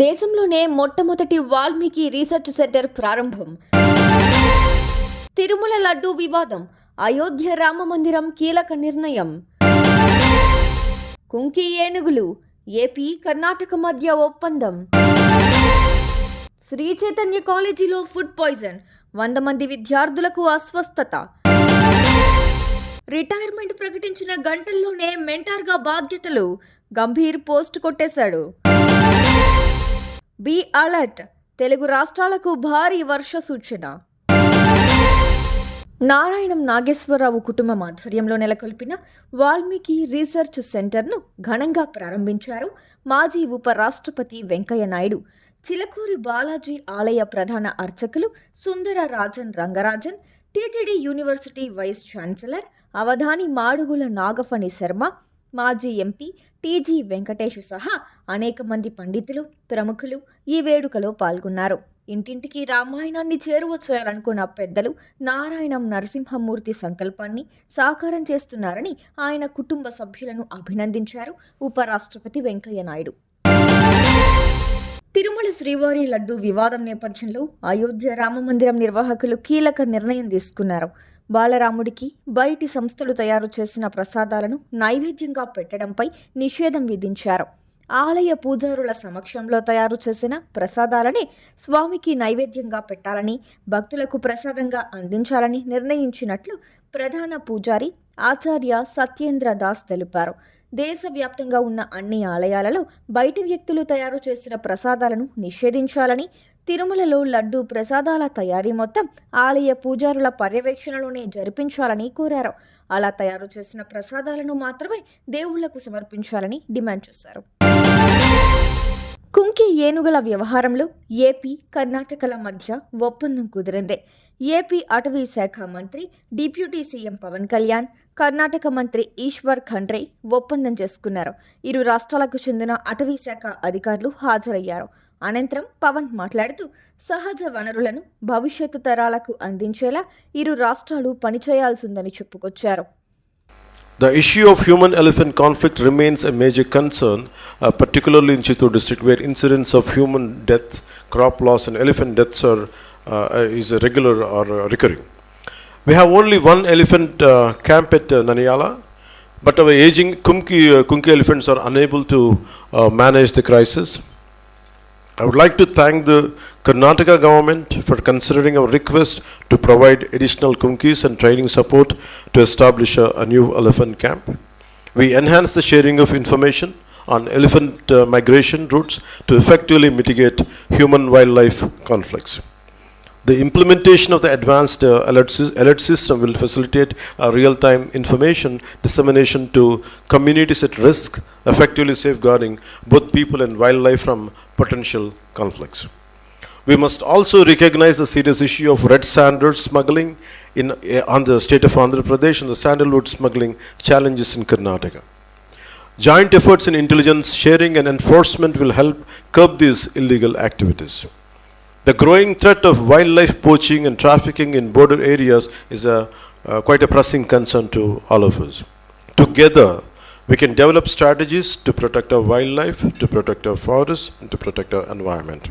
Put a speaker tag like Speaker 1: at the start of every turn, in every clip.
Speaker 1: దేశంలోనే మొట్టమొదటి Valmiki research centre ప్రారంభం. తిరుమల లడ్డూ వివాదం అయోధ్య రామ మందిరం కీలక నిర్ణయం. కుంకి ఏనుగులు ఏపీ కర్ణాటక మధ్య ఒప్పందం. శ్రీ చైతన్య కాలేజీలో ఫుడ్ పాయిజన్ వంద మంది విద్యార్థులకు అస్వస్థత. రిటైర్మెంట్ ప్రకటించిన గంటల్లోనే మెంటార్గా బాధ్యతలు గంభీర్ పోస్ట్ కొట్టేశాడు. Be alert. తెలుగు రాష్ట్రాలకు భారీ వర్ష సూచన. నారాయణం నాగేశ్వరరావు కుటుంబం ఆధ్వర్యంలో నెలకొల్పిన వాల్మీకి రీసెర్చ్ సెంటర్ను ఘనంగా ప్రారంభించారు మాజీ ఉపరాష్ట్రపతి వెంకయ్య నాయుడు. చిలకూరి బాలాజీ ఆలయ ప్రధాన అర్చకులు Sundara Rajan Rangarajan TTD university vice chancellor Avadhani Madugula Nagaphani Sharma మాజీ ఎంపీ టీజీ వెంకటేష్ సహా అనేక మంది పండితులు ప్రముఖులు ఈ వేడుకలో పాల్గొన్నారు. ఇంటింటికి రామాయణాన్ని చేరువ చేయాలనుకున్న పెద్దలు నారాయణం నరసింహమూర్తి సంకల్పాన్ని సాకారం చేస్తున్నారని ఆయన కుటుంబ సభ్యులను అభినందించారు ఉపరాష్ట్రపతి వెంకయ్య నాయుడు. తిరుమల శ్రీవారి లడ్డు వివాదం నేపథ్యంలో అయోధ్య రామమందిరం నిర్వాహకులు కీలక నిర్ణయం తీసుకున్నారు. బాలరాముడికి బయటి సంస్థలు తయారు చేసిన ప్రసాదాలను నైవేద్యంగా పెట్టడంపై నిషేధం విధించారు. ఆలయ పూజారుల సమక్షంలో తయారు చేసిన ప్రసాదాలని స్వామికి నైవేద్యంగా పెట్టాలని భక్తులకు ప్రసాదంగా అందించాలని నిర్ణయించినట్లు ప్రధాన పూజారి ఆచార్య సత్యేంద్ర దాస్ తెలిపారు. దేశవ్యాప్తంగా ఉన్న అన్ని ఆలయాలలో బయటి వ్యక్తులు తయారు చేసిన ప్రసాదాలను నిషేధించాలని తిరుమలలో లడ్డు ప్రసాదాల తయారీ మొత్తం ఆలయ పూజారుల పర్యవేక్షణలోనే జరిపించాలని కోరారు. అలా తయారు చేసిన ప్రసాదాలను మాత్రమే దేవుళ్ళకు సమర్పించాలని డిమాండ్ చేశారు. కుంకి ఏనుగుల వ్యవహారంలో ఏపీ కర్ణాటకల మధ్య ఒప్పందం కుదిరింది. ఏపీ అటవీ శాఖ మంత్రి డిప్యూటీ సీఎం పవన్ కళ్యాణ్ కర్ణాటక మంత్రి ఈశ్వర్ ఖండ్రే ఒప్పందం చేసుకున్నారు. ఇరు రాష్ట్రాలకు చెందిన అటవీ శాఖ అధికారులు హాజరయ్యారు. అనంతరం పవన్ మాట్లాడుతూ సహజ వనరులను భవిష్యత్తు తరాలకు అందించేలా ఇరు రాష్ట్రాలు పనిచేయాల్సిందని చెప్పుకొచ్చారు
Speaker 2: The issue of human elephant conflict remains a major concern, uh, particularly in Chittoor district, where incidents of human deaths, crop loss, and elephant deaths are uh, is a regular or uh, recurring. We have only one elephant uh, camp at uh, Naniyala, but our aging Kumki, uh, Kumki elephants are unable to uh, manage the crisis. I would like to thank the Karnataka government for considering our request to provide additional kumkis and training support to establish a, a new elephant camp. We enhance the sharing of information on elephant uh, migration routes to effectively mitigate human wildlife conflicts. The implementation of the advanced uh, alert, sys- alert system will facilitate uh, real-time information dissemination to communities at risk, effectively safeguarding both people and wildlife from potential conflicts. We must also recognize the serious issue of red sandal smuggling in, uh, on the state of Andhra Pradesh and the sandalwood smuggling challenges in Karnataka. Joint efforts in intelligence sharing and enforcement will help curb these illegal activities. The growing threat of wildlife poaching and trafficking in border areas is a, uh, quite a pressing concern to all of us. Together, we can develop strategies to protect our wildlife, to protect our forests, and to protect our environment.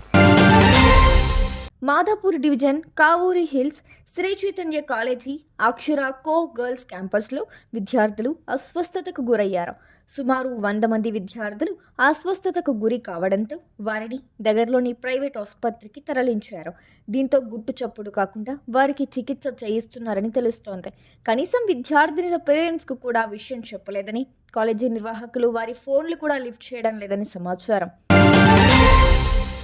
Speaker 1: Madhapur division Kavuri hills Sri Chaitanya college Akshara co girls క్యాంపస్లో విద్యార్థులు అస్వస్థతకు గురయ్యారు సుమారు వంద మంది విద్యార్థులు అస్వస్థతకు గురి కావడంతో వారిని దగ్గరలోని ప్రైవేట్ ఆసుపత్రికి తరలించారు. దీంతో గుట్టు చప్పుడు కాకుండా వారికి చికిత్స చేయిస్తున్నారని తెలుస్తోంది. కనీసం విద్యార్థినుల పేరెంట్స్కు కూడా విషయం చెప్పలేదని కాలేజీ నిర్వాహకులు వారి ఫోన్లు కూడా లిఫ్ట్ చేయడం లేదని సమాచారం.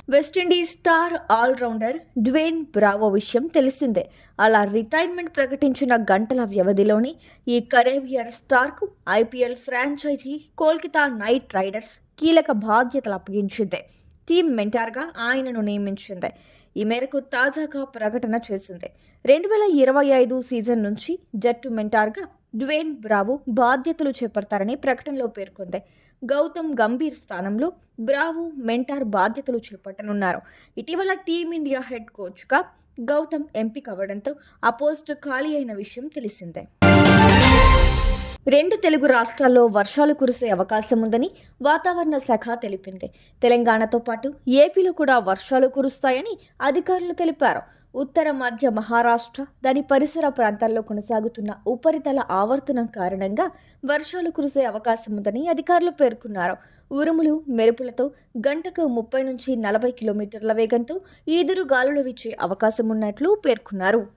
Speaker 1: West Indies star all rounder Dwayne Bravo విషయం తెలిసిందే. అలా రిటైర్మెంట్ ప్రకటించిన గంటల వ్యవధిలోనే ఈ Caribbean స్టార్కు IPL franchise Kolkata Knight Riders కీలక బాధ్యతలు అప్పగించింది. టీమ్ మెంటార్గా ఆయనను నియమించింది. ఈ మేరకు తాజాగా ప్రకటన చేసింది. రెండు వేల ఇరవై ఐదు సీజన్ నుంచి జట్టు మెంటార్గా డ్వేన్ బ్రావో బాధ్యతలు చేపడతారని ప్రకటనలో పేర్కొంది. గౌతమ్ గంభీర్ స్థానంలో బ్రావో మెంటార్ బాధ్యతలు చేపట్టనున్నారు. ఇటీవల టీమిండియా హెడ్ కోచ్గా గౌతమ్ ఎంపిక అవ్వడంతో ఆ పోస్టు ఖాళీ అయిన విషయం తెలిసిందే. రెండు తెలుగు రాష్ట్రాల్లో వర్షాలు కురిసే అవకాశం ఉందని వాతావరణ శాఖ తెలిపింది. తెలంగాణతో పాటు ఏపీలో కూడా వర్షాలు కురుస్తాయని అధికారులు తెలిపారు. ఉత్తర మధ్య మహారాష్ట్ర దాని పరిసర ప్రాంతాల్లో కొనసాగుతున్న ఉపరితల ఆవర్తనం కారణంగా వర్షాలు కురిసే అవకాశం ఉందని అధికారులు పేర్కొన్నారు. ఉరుములు మెరుపులతో గంటకు ముప్పై నుంచి నలభై కిలోమీటర్ల వేగంతో ఈదురు గాలులు వీచే అవకాశం ఉన్నట్లు పేర్కొన్నారు.